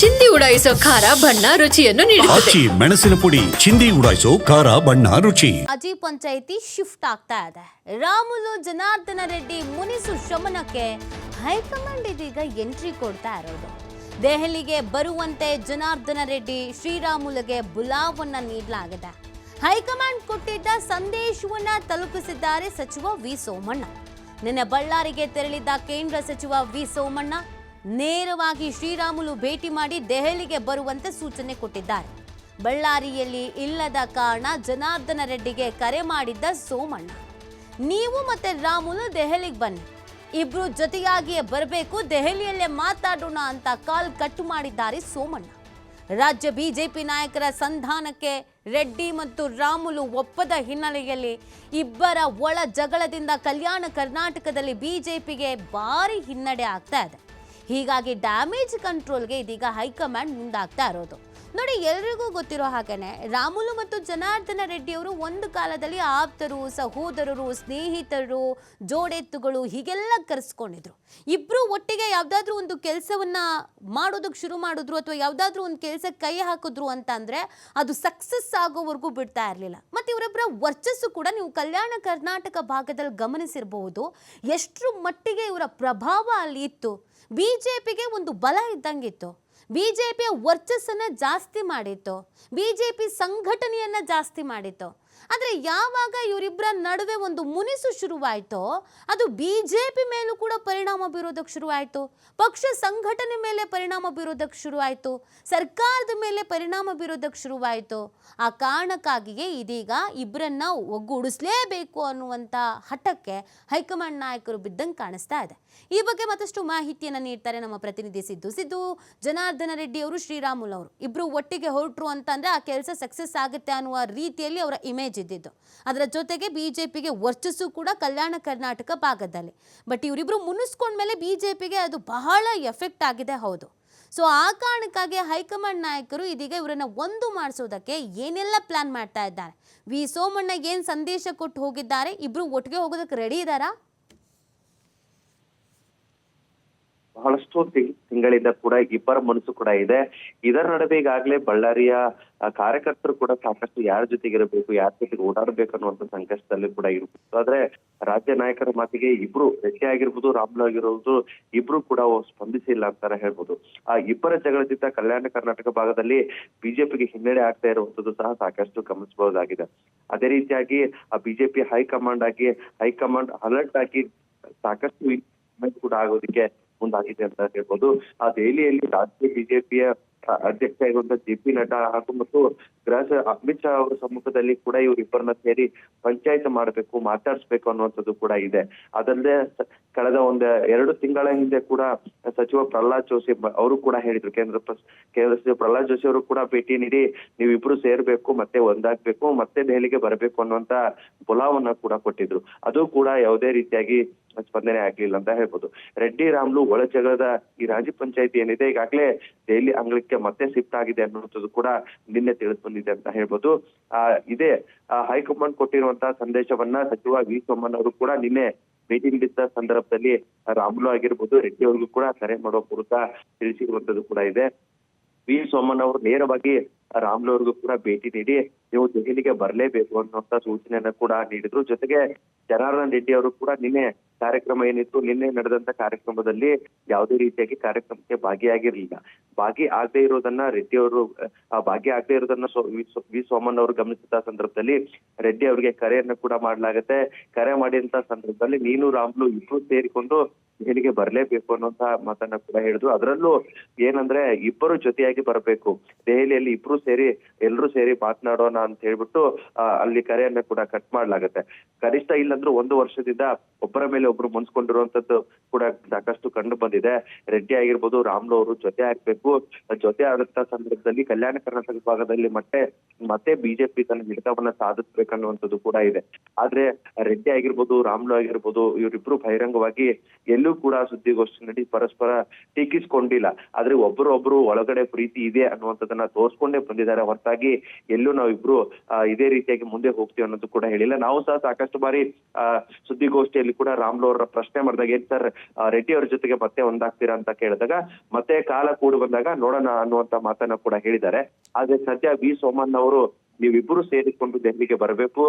ಚಿಂದಿ ಉಡಾಯಿಸೋ ಖಾರ ಬಣ್ಣ ರುಚಿಯನ್ನು ನೀಡುತ್ತದೆ. ಆಚಿ ಮೆಣಸಿನ ಪುಡಿ ಚಿಂದಿ ಉಡಾಯಿಸೋ ಖಾರ ಬಣ್ಣ ರುಚಿ. ಅಜಿ ಪಂಚಾಯಿತಿ ಶಿಫ್ಟ್ ಆಗ್ತಾ ಇದೆ. ರಾಮುಲು ಜನಾರ್ದನ ರೆಡ್ಡಿ ಮುನಿಸು ಶಮನಕ್ಕೆ ಹೈಕಮಾಂಡ್ ಇದೀಗ ಎಂಟ್ರಿ ಕೊಡ್ತಾ ಇರೋದು. ದೆಹಲಿಗೆ ಬರುವಂತೆ ಜನಾರ್ದನ ರೆಡ್ಡಿ ಶ್ರೀರಾಮುಲುಗೆ ಬುಲಾವನ್ನ ನೀಡಲಾಗಿದೆ. ಹೈಕಮಾಂಡ್ ಕೊಟ್ಟಿದ್ದ ಸಂದೇಶವನ್ನ ತಲುಪಿಸಿದ್ದಾರೆ ಸಚಿವ ವಿ ಸೋಮಣ್ಣ. ನಿನ್ನೆ ಬಳ್ಳಾರಿಗೆ ತೆರಳಿದ್ದ ಕೇಂದ್ರ ಸಚಿವ ವಿ ಸೋಮಣ್ಣ ನೇರವಾಗಿ ಶ್ರೀರಾಮುಲು ಭೇಟಿ ಮಾಡಿ ದೆಹಲಿಗೆ ಬರುವಂತೆ ಸೂಚನೆ ಕೊಟ್ಟಿದ್ದಾರೆ. ಬಳ್ಳಾರಿಯಲ್ಲಿ ಇಲ್ಲದ ಕಾರಣ ಜನಾರ್ದನ ರೆಡ್ಡಿಗೆ ಕರೆ ಮಾಡಿದ್ದ ಸೋಮಣ್ಣ. ನೀವು ಮತ್ತೆ ರಾಮುಲು ದೆಹಲಿಗೆ ಬನ್ನಿ. ಇಬ್ರು ಜೊತೆಯಾಗಿಯೇ ಬರಬೇಕು, ದೆಹಲಿಯಲ್ಲೇ ಮಾತಾಡೋಣ ಅಂತ ಕಾಲ್ ಕಟ್ಟು ಮಾಡಿದ್ದಾರೆ ಸೋಮಣ್ಣ. ರಾಜ್ಯ ಬಿಜೆಪಿ ನಾಯಕರ ಸಂಧಾನಕ್ಕೆ ರೆಡ್ಡಿ ಮತ್ತು ರಾಮುಲು ಒಪ್ಪದ ಹಿನ್ನೆಲೆಯಲ್ಲಿ ಇಬ್ಬರ ಒಳ ಜಗಳದಿಂದ ಕಲ್ಯಾಣ ಕರ್ನಾಟಕದಲ್ಲಿ ಬಿಜೆಪಿಗೆ ಭಾರಿ ಹಿನ್ನಡೆ ಆಗ್ತಾ ಇದೆ. ಹೀಗಾಗಿ ಡ್ಯಾಮೇಜ್ ಕಂಟ್ರೋಲ್ಗೆ ಇದೀಗ ಹೈಕಮಾಂಡ್ ಮುಂದಾಗ್ತಾ ಇರೋದು. ನೋಡಿ, ಎಲ್ರಿಗೂ ಗೊತ್ತಿರೋ ಹಾಗೇನೆ, ರಾಮುಲು ಮತ್ತು ಜನಾರ್ದನ ರೆಡ್ಡಿ ಅವರು ಒಂದು ಕಾಲದಲ್ಲಿ ಆಪ್ತರು, ಸಹೋದರರು, ಸ್ನೇಹಿತರು, ಜೋಡೆತ್ತುಗಳು ಹೀಗೆಲ್ಲ ಕರೆಸ್ಕೊಂಡಿದ್ರು. ಇಬ್ರು ಒಟ್ಟಿಗೆ ಯಾವುದಾದ್ರೂ ಒಂದು ಕೆಲಸವನ್ನ ಮಾಡೋದಕ್ಕೆ ಶುರು ಮಾಡಿದ್ರು ಅಥವಾ ಯಾವುದಾದ್ರೂ ಒಂದು ಕೆಲಸಕ್ಕೆ ಕೈ ಹಾಕಿದ್ರು ಅಂತ ಅಂದ್ರೆ ಅದು ಸಕ್ಸಸ್ ಆಗೋವರೆಗೂ ಬಿಡ್ತಾ ಇರಲಿಲ್ಲ. ಮತ್ತೆ ಇವರೊಬ್ಬರ ವರ್ಚಸ್ಸು ಕೂಡ ನೀವು ಕಲ್ಯಾಣ ಕರ್ನಾಟಕ ಭಾಗದಲ್ಲಿ ಗಮನಿಸಿರಬಹುದು ಎಷ್ಟರ ಮಟ್ಟಿಗೆ ಇವರ ಪ್ರಭಾವ ಅಲ್ಲಿ ಇತ್ತು. ಬಿಜೆಪಿಗೆ ಒಂದು ಬಲ ಇದ್ದಂಗಿತ್ತು ಬಿಜೆಪಿಯ ವರ್ಚಸ್ಸನ್ನು ಜಾಸ್ತಿ ಮಾಡಿತ್ತು. ಬಿಜೆಪಿ ಸಂಘಟನೆಯನ್ನು ಜಾಸ್ತಿ ಮಾಡಿತ್ತು. ಆದರೆ ಯಾವಾಗ ಇವರಿಬ್ಬರ ನಡುವೆ ಒಂದು ಮುನಿಸು ಶುರುವಾಯಿತೋ, ಅದು ಬಿಜೆಪಿ ಮೇಲೂ ಕೂಡ ಪರಿಣಾಮ ಬೀರೋದಕ್ಕೆ ಶುರುವಾಯಿತು. ಪಕ್ಷ ಸಂಘಟನೆ ಮೇಲೆ ಪರಿಣಾಮ ಬೀರೋದಕ್ಕೆ ಶುರುವಾಯಿತು. ಸರ್ಕಾರದ ಮೇಲೆ ಪರಿಣಾಮ ಬೀರೋದಕ್ಕೆ ಶುರುವಾಯಿತು. ಆ ಕಾರಣಕ್ಕಾಗಿಯೇ ಇದೀಗ ಇಬ್ಬರನ್ನ ಒಗ್ಗೂಡಿಸ್ಲೇಬೇಕು ಅನ್ನುವಂಥ ಹಠಕ್ಕೆ ಹೈಕಮಾಂಡ್ ನಾಯಕರು ಬಿದ್ದಂಗೆ ಕಾಣಿಸ್ತಾ ಇದೆ. ಈ ಬಗ್ಗೆ ಮತ್ತಷ್ಟು ಮಾಹಿತಿಯನ್ನು ನೀಡ್ತಾರೆ ನಮ್ಮ ಪ್ರತಿನಿಧಿ ಸಿದ್ದು. ಸಿದ್ದು, ಜನಾರ್ದನ ರೆಡ್ಡಿ ಅವರು, ಶ್ರೀರಾಮುಲು ಅವರು. ಇಬ್ರು ಒಟ್ಟಿಗೆ ಹೊರಟ್ರು ಅಂತಂದ್ರೆ ಆ ಕೆಲಸ ಸಕ್ಸಸ್ ಆಗುತ್ತೆ ಅನ್ನುವ ರೀತಿಯಲ್ಲಿ ಅವರ ಇಮೇಜ್ ಇದ್ದಿದ್ದು ಅದರ ಜೊತೆಗೆ ಬಿಜೆಪಿಗೆ ವರ್ಚಸ್ಸು ಕೂಡ ಕಲ್ಯಾಣ ಕರ್ನಾಟಕ ಭಾಗದಲ್ಲಿ. ಬಟ್ ಇವರಿಬ್ರು ಮುನ್ನಿಸ್ಕೊಂಡ್ಮೇಲೆ ಪಿಗೆ ಅದು ಬಹಳ ಎಫೆಕ್ಟ್ ಆಗಿದೆ, ಹೌದು. ಸೊ, ಆ ಕಾರಣಕ್ಕಾಗಿ ಹೈಕಮಾಂಡ್ ನಾಯಕರು ಇದೀಗ ಇವರನ್ನ ಒಂದು ಮಾಡಿಸೋದಕ್ಕೆ ಏನೆಲ್ಲ ಪ್ಲಾನ್ ಮಾಡ್ತಾ ಇದ್ದಾರೆ? ವಿ ಸೋಮಣ್ಣ ಏನ್ ಸಂದೇಶ ಕೊಟ್ಟು ಹೋಗಿದ್ದಾರೆ? ಇಬ್ರು ಒಟ್ಟಿಗೆ ಹೋಗೋದಕ್ಕೆ ರೆಡಿ ಇದ್ದಾರಾ? ಬಹಳಷ್ಟು ತಿಂಗಳಿಂದ ಕೂಡ ಇಬ್ಬರ ಮನಸ್ಸು ಕೂಡ ಇದೆ. ಇದರ ನಡುವೆ ಈಗಾಗಲೇ ಬಳ್ಳಾರಿಯ ಕಾರ್ಯಕರ್ತರು ಕೂಡ ಸಾಕಷ್ಟು ಯಾರ ಜೊತೆಗೆ ಇರಬೇಕು ಯಾರ ಜೊತೆಗೆ ಓಡಾಡಬೇಕು ಅನ್ನುವಂತ ಸಂಕಷ್ಟದಲ್ಲಿ ಕೂಡ ಇರಬಹುದು ಆದ್ರೆ ರಾಜ್ಯ ನಾಯಕರ ಮಾತಿಗೆ ಇಬ್ರು ರೆಡ್ಡಿ ಆಗಿರ್ಬೋದು ರಾಮ್ಲು ಆಗಿರ್ಬೋದು ಇಬ್ರು ಕೂಡ ಸ್ಪಂದಿಸಿಲ್ಲ ಅಂತಾನೆ ಹೇಳ್ಬೋದು. ಆ ಇಬ್ಬರ ಜಗಳದಿಂದ ಕಲ್ಯಾಣ ಕರ್ನಾಟಕ ಭಾಗದಲ್ಲಿ ಬಿಜೆಪಿಗೆ ಹಿನ್ನಡೆ ಆಗ್ತಾ ಇರುವಂತದ್ದು ಸಹ ಸಾಕಷ್ಟು ಗಮನಿಸಬಹುದಾಗಿದೆ. ಅದೇ ರೀತಿಯಾಗಿ, ಆ ಬಿಜೆಪಿ ಹೈಕಮಾಂಡ್ ಆಗಿ, ಹೈಕಮಾಂಡ್ ಅಲರ್ಟ್ ಆಗಿ ಸಾಕಷ್ಟು ಕೂಡ ಆಗೋದಕ್ಕೆ ಮುಂದಾಗಿದೆ ಅಂತ ಹೇಳ್ಬೋದು. ಆ ದೆಹಲಿಯಲ್ಲಿ ರಾಜ್ಯ ಬಿಜೆಪಿಯ ಅಧ್ಯಕ್ಷ ಇರುವಂತಹ ಜೆ ಪಿ ನಡ್ಡಾ ಹಾಗೂ ಮತ್ತು ಗೃಹ ಅಮಿತ್ ಶಾ ಅವರ ಸಮ್ಮುಖದಲ್ಲಿ ಕೂಡ ಇವರಿಬ್ಬರನ್ನ ಸೇರಿ ಪಂಚಾಯತ್ ಮಾಡಬೇಕು, ಮಾತಾಡಿಸ್ಬೇಕು ಅನ್ನುವಂಥದ್ದು ಕೂಡ ಇದೆ. ಅದಲ್ಲದೆ ಕಳೆದ ಒಂದು ಎರಡು ತಿಂಗಳ ಹಿಂದೆ ಕೂಡ ಸಚಿವ ಪ್ರಹ್ಲಾದ್ ಜೋಶಿ ಅವರು ಕೂಡ ಹೇಳಿದ್ರು. ಕೇಂದ್ರ ಕೇಂದ್ರ ಸಚಿವ ಪ್ರಹ್ಲಾದ್ ಜೋಶಿ ಅವರು ಕೂಡ ಭೇಟಿ ನೀಡಿ ನೀವಿಬ್ರು ಸೇರ್ಬೇಕು, ಮತ್ತೆ ಒಂದಾಗ್ಬೇಕು, ಮತ್ತೆ ದೆಹಲಿಗೆ ಬರಬೇಕು ಅನ್ನುವಂತ ಬುಲಾವನ್ನ ಕೂಡ ಕೊಟ್ಟಿದ್ರು. ಅದು ಕೂಡ ಯಾವುದೇ ರೀತಿಯಾಗಿ ಸ್ಪಂದನೆ ಆಗ್ಲಿಲ್ಲ ಅಂತ ಹೇಳ್ಬೋದು. ರೆಡ್ಡಿ, ರಾಮ್ಲು ಒಳ ಜಗಳದ ಈ ರಾಜ್ಯ ಪಂಚಾಯತಿ ಏನಿದೆ, ಈಗಾಗಲೇ ದೆಹಲಿ ಅಂಗಳಕ್ಕೆ ಮತ್ತೆ ಶಿಫ್ಟ್ ಆಗಿದೆ ಅನ್ನುವಂಥದ್ದು ಕೂಡ ನಿನ್ನೆ ತಿಳಿದು ಬಂದಿದೆ ಅಂತ ಹೇಳ್ಬೋದು. ಆ, ಇದೇ ಹೈಕಮಾಂಡ್ ಕೊಟ್ಟಿರುವಂತಹ ಸಂದೇಶವನ್ನ ಸಚಿವ ವಿ ಸೋಮನ್ ಅವರು ಕೂಡ ನಿನ್ನೆ ಭೇಟಿ ನೀಡಿದ್ದ ಸಂದರ್ಭದಲ್ಲಿ ರಾಮುಲು ಆಗಿರ್ಬೋದು, ರೆಡ್ಡಿ ಅವ್ರಿಗೂ ಕೂಡ ಕರೆ ಮಾಡುವ ಕುರಿತ ತಿಳಿಸಿರುವಂತದ್ದು ಕೂಡ ಇದೆ. ವಿ ಸೋಮನ್ ಅವರು ನೇರವಾಗಿ ರಾಮ್ಲು ಅವ್ರಿಗೂ ಕೂಡ ಭೇಟಿ ನೀಡಿ ನೀವು ದೆಹಲಿಗೆ ಬರಲೇಬೇಕು ಅನ್ನುವಂತ ಸೂಚನೆಯನ್ನ ಕೂಡ ನೀಡಿದ್ರು. ಜೊತೆಗೆ ಜನಾರ್ದನ್ ರೆಡ್ಡಿ ಅವರು ಕೂಡ ನಿನ್ನೆ ಕಾರ್ಯಕ್ರಮ ಏನಿತ್ತು, ನಿನ್ನೆ ನಡೆದಂತ ಕಾರ್ಯಕ್ರಮದಲ್ಲಿ ಯಾವುದೇ ರೀತಿಯಾಗಿ ಕಾರ್ಯಕ್ರಮಕ್ಕೆ ಭಾಗಿಯಾಗಿರ್ಲಿಲ್ಲ. ಭಾಗಿ ಆಗದೆ ಇರೋದನ್ನ ರೆಡ್ಡಿ ಅವರು ಭಾಗಿ ಆಗದೆ ಇರೋದನ್ನ ವಿ, ಸೋ- ವಿ ಸೋಮಣ್ಣ ಅವರು ಗಮನಿಸಿದ ಸಂದರ್ಭದಲ್ಲಿ ರೆಡ್ಡಿ ಅವರಿಗೆ ಕರೆಯನ್ನ ಕೂಡ ಮಾಡ್ಲಾಗತ್ತೆ. ಕರೆ ಮಾಡಿದಂತ ಸಂದರ್ಭದಲ್ಲಿ ನೀನು, ರಾಮ್ಲು ಇಬ್ರು ಸೇರಿಕೊಂಡು ದೆಹಲಿಗೆ ಬರಲೇಬೇಕು ಅನ್ನುವಂತ ಮಾತನ್ನ ಕೂಡ ಹೇಳಿದ್ರು. ಅದರಲ್ಲೂ ಏನಂದ್ರೆ ಇಬ್ಬರು ಜೊತೆಯಾಗಿ ಬರಬೇಕು. ದೆಹಲಿಯಲ್ಲಿ ಇಬ್ರು ಸೇರಿ, ಎಲ್ರು ಸೇರಿ ಮಾತನಾಡೋಣ ಅಂತ ಹೇಳ್ಬಿಟ್ಟು ಅಲ್ಲಿ ಕರೆಯನ್ನ ಕೂಡ ಕಟ್ ಮಾಡ್ಲಾಗತ್ತೆ. ಕನಿಷ್ಠ ಇಲ್ಲಂದ್ರೂ ಒಂದು ವರ್ಷದಿಂದ ಒಬ್ಬರ ಮೇಲೆ ಒಬ್ರು ಮುನ್ಸ್ಕೊಂಡಿರುವಂತದ್ದು ಕೂಡ ಸಾಕಷ್ಟು ಕಂಡು ಬಂದಿದೆ. ರೆಡ್ಡಿ ಆಗಿರ್ಬೋದು, ರಾಮ್ಲು ಅವರು ಜೊತೆ ಆಗ್ಬೇಕು. ಜೊತೆ ಆಗುತ್ತ ಸಂದರ್ಭದಲ್ಲಿ ಕಲ್ಯಾಣ ಕರ್ನಾಟಕ ಭಾಗದಲ್ಲಿ ಮತ್ತೆ ಮತ್ತೆ ಬಿಜೆಪಿ ತನ್ನ ಹಿಡಿತವನ್ನ ಸಾಧಿಸ್ಬೇಕನ್ನುವಂಥದ್ದು ಕೂಡ ಇದೆ. ಆದ್ರೆ ರೆಡ್ಡಿ ಆಗಿರ್ಬೋದು, ರಾಮ್ಲು ಆಗಿರ್ಬೋದು, ಇವರಿಬ್ರು ಬಹಿರಂಗವಾಗಿ ಎಲ್ಲೂ ಕೂಡ ಸುದ್ದಿಗೋಷ್ಠಿ ನಡಿ ಪರಸ್ಪರ ಟೀಕಿಸ್ಕೊಂಡಿಲ್ಲ. ಆದ್ರೆ ಒಬ್ಬರೊಬ್ರು ಒಳಗಡೆ ಪ್ರೀತಿ ಇದೆ ಅನ್ನುವಂಥದ್ದನ್ನ ತೋರ್ಸ್ಕೊಂಡೇ ಬಂದಿದ್ದಾರೆ. ಹೊರತಾಗಿ ಎಲ್ಲೂ ನಾವಿಬ್ರು ಇದೇ ರೀತಿಯಾಗಿ ಮುಂದೆ ಹೋಗ್ತೀವಿ ಅನ್ನೋದು ಕೂಡ ಹೇಳಿಲ್ಲ. ನಾವು ಸಹ ಸಾಕಷ್ಟು ಬಾರಿ ಸುದ್ದಿಗೋಷ್ಠಿಯಲ್ಲಿ ಕೂಡ ರಾಮ್ಲು ಅವರ ಪ್ರಶ್ನೆ ಮಾಡಿದಾಗ, ಏನ್ ಸರ್ ರೆಡ್ಡಿ ಅವ್ರ ಜೊತೆಗೆ ಮತ್ತೆ ಒಂದಾಗ್ತೀರಾ ಅಂತ ಕೇಳಿದಾಗ, ಮತ್ತೆ ಕಾಲ ಕೂಡಿ ಬಂದಾಗ ನೋಡೋಣ ಅನ್ನುವಂತ ಮಾತನ್ನ ಕೂಡ ಹೇಳಿದ್ದಾರೆ. ಆದ್ರೆ ಸದ್ಯ ವಿ ಸೋಮಣ್ಣ ಅವರು ನೀವಿಬ್ರು ಸೇರಿಕೊಂಡು ದೆಹಲಿಗೆ ಬರಬೇಕು.